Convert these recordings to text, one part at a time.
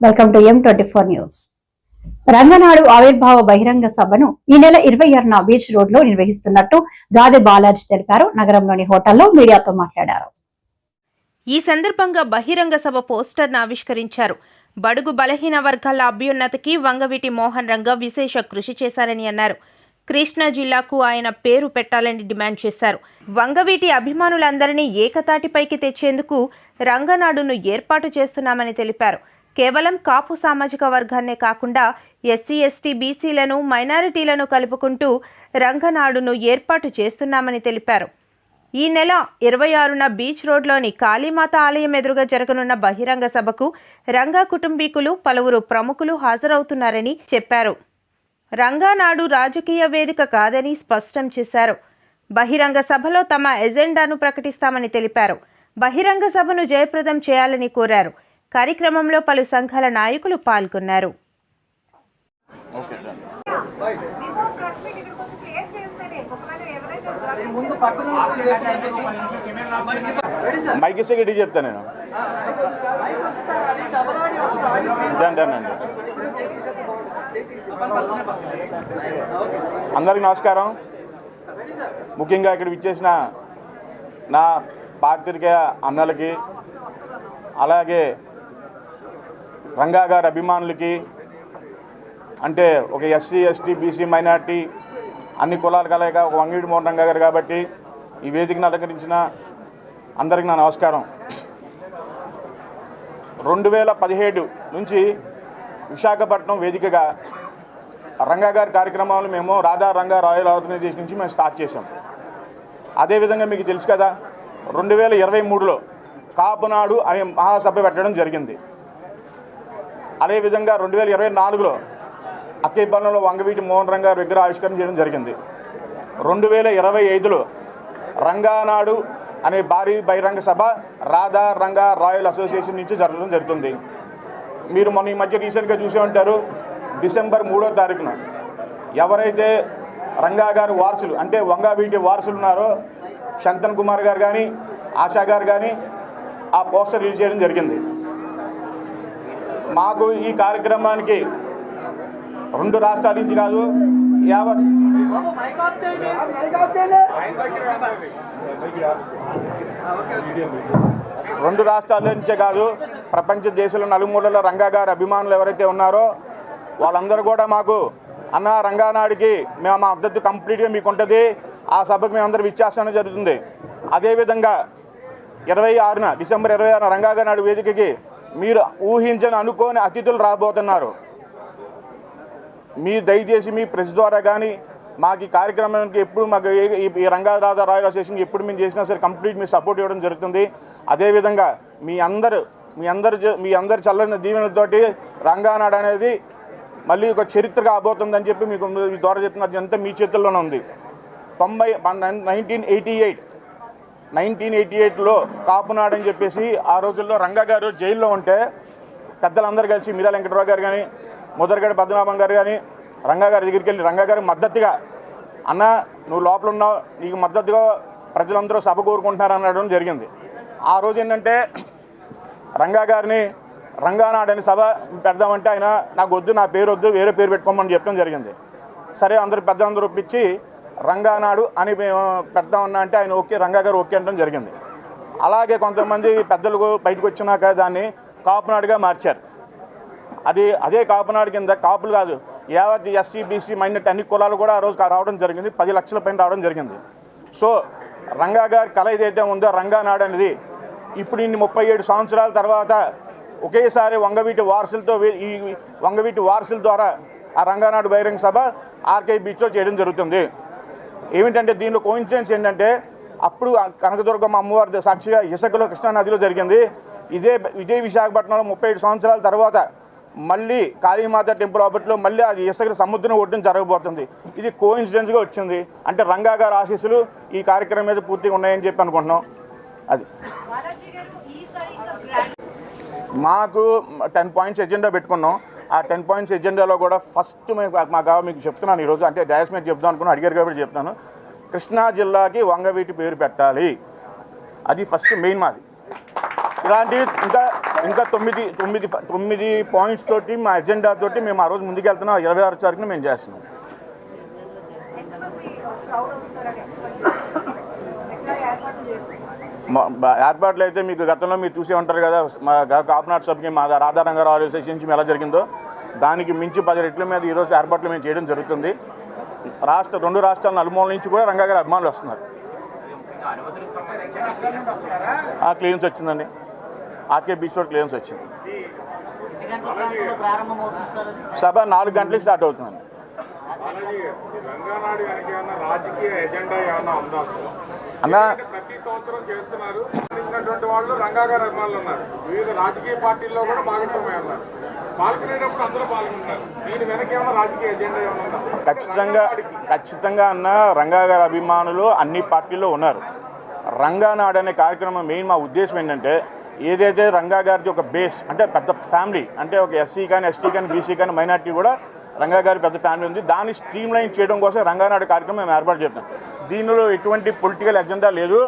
Welcome to M twenty four news రంగనాడు ఆవిర్భావ బహిరంగ సభను ఈ నెల ఇరవై ఆరున బీచ్ రోడ్లో నిర్వహిస్తున్నట్టు గాదె బాలాజీ తెలిపారు. నగరంలోని హోటల్లో మీడియాతో మాట్లాడారు. ఈ సందర్భంగా బహిరంగ సభ పోస్టర్ను ఆవిష్కరించారు. బడుగు బలహీన వర్గాల అభ్యున్నతికి వంగవీటి మోహన్ రంగ విశేష కృషి చేశారని అన్నారు. కృష్ణా జిల్లాకు ఆయన పేరు పెట్టాలని డిమాండ్ చేశారు. వంగవీటి అభిమానులందరినీ ఏకతాటిపైకి తెచ్చేందుకు రంగనాడును ఏర్పాటు చేస్తున్నామని తెలిపారు. కేవలం కాపు సామాజిక వర్గాన్నే కాకుండా ఎస్సీ ఎస్టీ బీసీలను మైనారిటీలను కలుపుకుంటూ రంగనాడును ఏర్పాటు చేస్తున్నామని తెలిపారు. ఈ నెల ఇరవై ఆరున బీచ్ రోడ్లోని కాళీమాత ఆలయం ఎదురుగా జరగనున్న బహిరంగ సభకు రంగా కుటుంబీకులు పలువురు ప్రముఖులు హాజరవుతున్నారని చెప్పారు. రంగానాడు రాజకీయ వేదిక కాదని స్పష్టం చేశారు. బహిరంగ సభలో తమ ఎజెండాను ప్రకటిస్తామని తెలిపారు. బహిరంగ సభను జయప్రదం చేయాలని కోరారు. కార్యక్రమంలో పలు సంఘాల నాయకులు పాల్గొన్నారు. మైక్ ఇస్తే గిట్టి నేను. అంటానండి అందరికి నమస్కారం. ముఖ్యంగా ఇక్కడ విచ్చేసిన నా పాత్రికేయ అన్నలకి అలాగే రంగా గారి అభిమానులకి అంటే ఒక ఎస్సీ ఎస్టీ బీసీ మైనార్టీ అన్ని కులాలు కలయిక ఒక వంగిడి మోహన్ రంగా గారు కాబట్టి ఈ వేదికను అలంకరించిన అందరికీ నా నమస్కారం. రెండు వేల పదిహేడు నుంచి విశాఖపట్నం వేదికగా రంగా గారి కార్యక్రమాలు మేము రాధా రంగా రాయల్ ఆర్గనైజేషన్ నుంచి మేము స్టార్ట్ చేసాం అదేవిధంగా మీకు తెలుసు కదా రెండు వేల ఇరవై మూడులో కాపునాడు అనే మహాసభ పెట్టడం జరిగింది. అదేవిధంగా రెండు వేల ఇరవై నాలుగులో అక్కేపల్లంలో వంగవీటి మోహన్ రంగా విగ్రహ ఆవిష్కరణ చేయడం జరిగింది. రెండు వేల ఇరవై ఐదులో రంగానాడు అనే భారీ బహిరంగ సభ రాధా రంగా రాయల్ అసోసియేషన్ నుంచి జరగడం జరుగుతుంది. మీరు మొన్న ఈ మధ్య రీసెంట్గా చూసే ఉంటారు డిసెంబర్ మూడో తారీఖున ఎవరైతే రంగా గారు వారసులు అంటే వంగవీటి వారసులు ఉన్నారో శంతన్ కుమార్ గారు కానీ ఆశా గారు కానీ ఆ పోస్టర్ రిలీజ్ చేయడం జరిగింది. మాకు ఈ కార్యక్రమానికి రెండు రాష్ట్రాల నుంచి కాదు యావత్ రెండు రాష్ట్రాల నుంచే కాదు ప్రపంచ దేశంలో నలుమూలలో రంగా గారి అభిమానులు ఎవరైతే ఉన్నారో వాళ్ళందరూ కూడా మాకు అన్న రంగానాడికి మేము మా మద్దతు కంప్లీట్గా మీకు ఉంటుంది. ఆ సభకు మేము అందరూ జరుగుతుంది. అదేవిధంగా ఇరవై ఆరున డిసెంబర్ ఇరవై ఆరున రంగాగా నాడు వేదికకి మీరు ఊహించని అనుకోని అతిథులు రాబోతున్నారు. మీ దయచేసి మీ ప్రెస్ ద్వారా కానీ మాకు ఈ కార్యక్రమానికి ఎప్పుడు మాకు ఈ- ఈ రంగారాధ రాయల్ అసోసియేషన్ ఎప్పుడు మేము చేసినా సరే కంప్లీట్ మీ సపోర్ట్ ఇవ్వడం జరుగుతుంది. అదేవిధంగా మీ అందరు మీ అందరు మీ అందరు చల్లని దీవెనతోటి రంగానాడు అనేది మళ్ళీ ఒక చరిత్ర కాబోతుందని చెప్పి మీకు ద్వారా చెప్తున్నది అంతా మీ చేతుల్లోనే ఉంది. తొంభై nineteen eighty eight nineteen eighty ఎయిట్లో కాపునాడు అని చెప్పేసి ఆ రోజుల్లో రంగా గారు జైల్లో ఉంటే పెద్దలందరూ కలిసి మీరా వెంకటరావు గారు కానీ ముదరగడ పద్మనాభం గారు కానీ రంగా గారి దగ్గరికి వెళ్ళి రంగగారు మద్దతుగా అన్న నువ్వు లోపల ఉన్నావు నీకు మద్దతుగా ప్రజలందరూ సభ కోరుకుంటున్నారు అనడం జరిగింది. ఆ రోజు ఏంటంటే రంగా గారిని సభ పెడదామంటే ఆయన నాకు వద్దు నా పేరు వద్దు వేరే పేరు పెట్టుకోమని చెప్పడం జరిగింది. సరే అందరు పెద్దలందరూ ఒప్పించి రంగానాడు అని మేము పెడదామన్నా అంటే ఆయన ఓకే రంగా గారు ఓకే అనడం జరిగింది. అలాగే కొంతమంది పెద్దలు బయటకు వచ్చినాక దాన్ని కాపునాడుగా మార్చారు. అది అదే కాపునాడు కింద కాపులు కాదు యావత్ ఎస్సీ బీసీ మైనట్ అన్ని కులాలు కూడా ఆ రోజు రావడం జరిగింది పది లక్షల పైన రావడం జరిగింది. సో రంగా గారి కళ ఏదైతే ఉందో రంగానాడు అనేది ఇప్పుడు ఇన్ని ముప్పై ఏడు సంవత్సరాల తర్వాత ఒకేసారి వంగవీటి వారసులతో ఈ వంగవీటి వారసుల ద్వారా ఆ రంగానాడు బహిరంగ సభ ఆర్కే బీచ్లో చేయడం జరుగుతుంది. ఏమిటంటే దీనిలో కోయిన్సిడెన్స్ ఏంటంటే అప్పుడు కనకదుర్గమ్మ అమ్మవారి సాక్షిగా ఇసుకలో కృష్ణానదిలో జరిగింది. ఇదే ఇదే విశాఖపట్నంలో ముప్పై ఏడు సంవత్సరాల తర్వాత మళ్ళీ కాళీమాత టెంపుల్ ఆపట్లో మళ్ళీ అది ఇసుక సముద్రం ఒడ్డున జరగబోతుంది. ఇది కోయిన్సిడెన్స్గా వచ్చింది. అంటే రంగా గారి ఆశీస్సులు ఈ కార్యక్రమం మీద పూర్తిగా ఉన్నాయని చెప్పి అనుకుంటున్నాం. అది. మాకు టెన్ పాయింట్స్ ఎజెండా పెట్టుకున్నాం. ఆ టెన్ పాయింట్స్ ఎజెండాలో కూడా ఫస్ట్ మేము మాకు మీకు చెప్తున్నాను ఈరోజు. అంటే డయాస్ మీద చెప్దాం అనుకున్నాను అడిగారు కాబట్టి చెప్తాను. కృష్ణా జిల్లాకి వంగవీటి పేరు పెట్టాలి. అది ఫస్ట్ మెయిన్ మాది. ఇలాంటి ఇంకా ఇంకా తొమ్మిది తొమ్మిది తొమ్మిది పాయింట్స్ తోటి మా ఎజెండా తోటి మేము ఆ రోజు ముందుకెళ్తున్నాం. ఇరవై ఆరు తారీఖున మేము చేస్తున్నాం. ఏర్పాట్లు అయితే మీకు గతంలో మీరు చూసే ఉంటారు కదా మా గా- సభకి మా రాధారంగారావు ఆర్ఎస్ఎస్ నుంచి ఎలా జరిగిందో దానికి మించి పది రెట్ల మీద ఈరోజు ఏర్పాట్లు మేము చేయడం జరుగుతుంది. రాష్ట్ర రెండు రాష్ట్రాల నలుమూల నుంచి కూడా రంగా గారి అభిమానులు వస్తున్నారు. ఆ క్లియరెన్స్ వచ్చిందండి. ఆర్కే బీచ్ రోడ్ క్లియరెన్స్ వచ్చింది. సభ నాలుగు గంటలకు స్టార్ట్ అవుతుందండి. అన్న. ప్రతి సంవత్సరం చేస్తున్నారు. వాళ్ళు రంగా గారి అభిమానులు ఉన్నారు. వివిధ రాజకీయ పార్టీల్లో కూడా భాగస్వామ్యం ఉన్నారు పాల్గొనేటప్పుడు అందరూ పాల్గొంటారు దీని వెనక ఏమన్నా రాజకీయ ఎజెండా ఏమన్నా ఖచ్చితంగా ఖచ్చితంగా అన్న రంగా గారి అభిమానులు అన్ని పార్టీల్లో ఉన్నారు. రంగానాడు అనే కార్యక్రమం మెయిన్ మా ఉద్దేశం ఏంటంటే ఏదైతే రంగా గారిది ఒక బేస్ అంటే పెద్ద ఫ్యామిలీ అంటే ఒక ఎస్సీ కానీ ఎస్టీ కానీ బీసీ కానీ మైనార్టీ కూడా రంగా గారి పెద్ద ఫ్యామిలీ ఉంది. దాన్ని స్ట్రీమ్ లైన్ చేయడం కోసం రంగానాడు కార్యక్రమం మేము ఏర్పాటు చేస్తాం దీనిలో ఎటువంటి పొలిటికల్ ఎజెండా లేదు.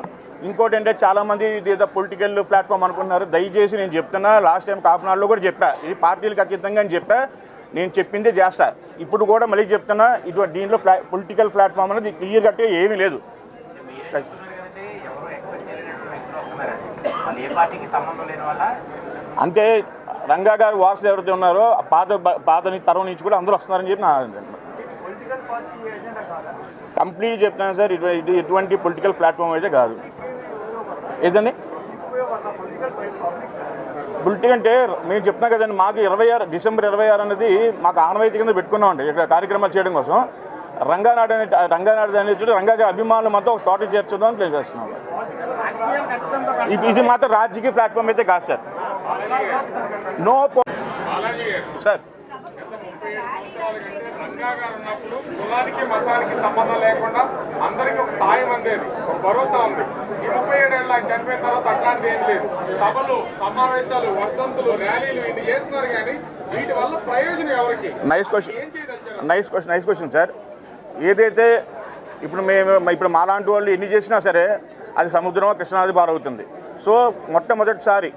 ఇంకోటి ఏంటంటే చాలామంది ఇది ఏదో పొలిటికల్ ప్లాట్ఫామ్ అనుకుంటున్నారు. దయచేసి నేను చెప్తున్నా లాస్ట్ టైం కాపునాడులో కూడా చెప్పా. ఇది పార్టీలకు అతీతంగా అని చెప్పా. నేను చెప్పిందే చేస్తా. ఇప్పుడు కూడా మళ్ళీ చెప్తున్నా ఇటువంటి దీనిలో ఫ్లా పొలిటికల్ ప్లాట్ఫామ్ అనేది క్లియర్ కట్టే ఏమీ లేదు. అంటే రంగా గారి వారసులు ఎవరైతే ఉన్నారో పాత పాత తరం నుంచి కూడా అందరూ వస్తున్నారని చెప్పి నా కంప్లీట్ చెప్తాను సార్ ఇటు ఇది ఎటువంటి పొలిటికల్ ప్లాట్ఫామ్ అయితే కాదు. ఏదండి? పొలిటిక్ అంటే మేము చెప్తున్నాం కదండి మాకు ఇరవై ఆరు డిసెంబర్ ఇరవై ఆరు అనేది మాకు ఆనవాయితీ కింద పెట్టుకున్నామండి ఇక్కడ కార్యక్రమాలు చేయడం కోసం. రంగానాడు అనే రంగానాడు అనేది రంగా గారి అభిమానులు మొత్తం ఒక చోట చేర్చుదాం ప్లేస్ చేస్తున్నాం. ఇది ఇది మాత్రం రాజకీయ ప్లాట్ఫామ్ అయితే కాదు సార్. No sir. ఉన్నప్పుడు కులానికి మతానికి సంబంధం లేకుండా అందరికీ ఒక సాయం అందేది ఒక భరోసా ఉంది ఈ ముప్పై ఏడేళ్ళు ఆయన చనిపోయిన తర్వాత అట్లాంటిది ఏం లేదు సభలు సమావేశాలు వర్ధంతులు ర్యాలీలు ఇది చేస్తున్నారు కానీ వీటి వల్ల ప్రయోజనం ఎవరికి nice question nice question nice question sir ఏదైతే ఇప్పుడు మేము ఇప్పుడు మాలాంటి వాళ్ళు ఎన్ని చేసినా సరే అది సముద్రమో కృష్ణాది పారవుతుంది. సో మొట్టమొదటిసారి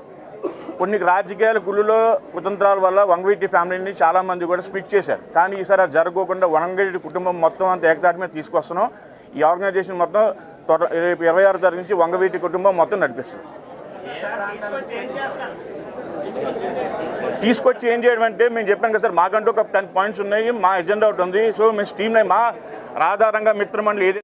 కొన్ని రాజకీయాల గుళ్ళులో కుతంత్రాల వల్ల వంగవీటి ఫ్యామిలీని చాలామంది కూడా స్ప్లిట్ చేశారు. కానీ ఈసారి అది జరగకుండా వంగవీటి కుటుంబం మొత్తం అంతా ఏకదాటి మీద తీసుకొస్తున్నాం. ఈ ఆర్గనైజేషన్ మొత్తం త్వర రేపు ఇరవై ఆరు తారీఖు నుంచి వంగవీటి కుటుంబం మొత్తం నడిపిస్తుంది. తీసుకొచ్చి ఏం చేయడం అంటే మేము చెప్పాం కదా సార్ మాకంటూ ఒక టెన్ పాయింట్స్ ఉన్నాయి మా ఎజెండా ఒకటి ఉంది. సో మేము స్టీమ్ మా ఆధారంగా మిత్రమండలి ఏదైతే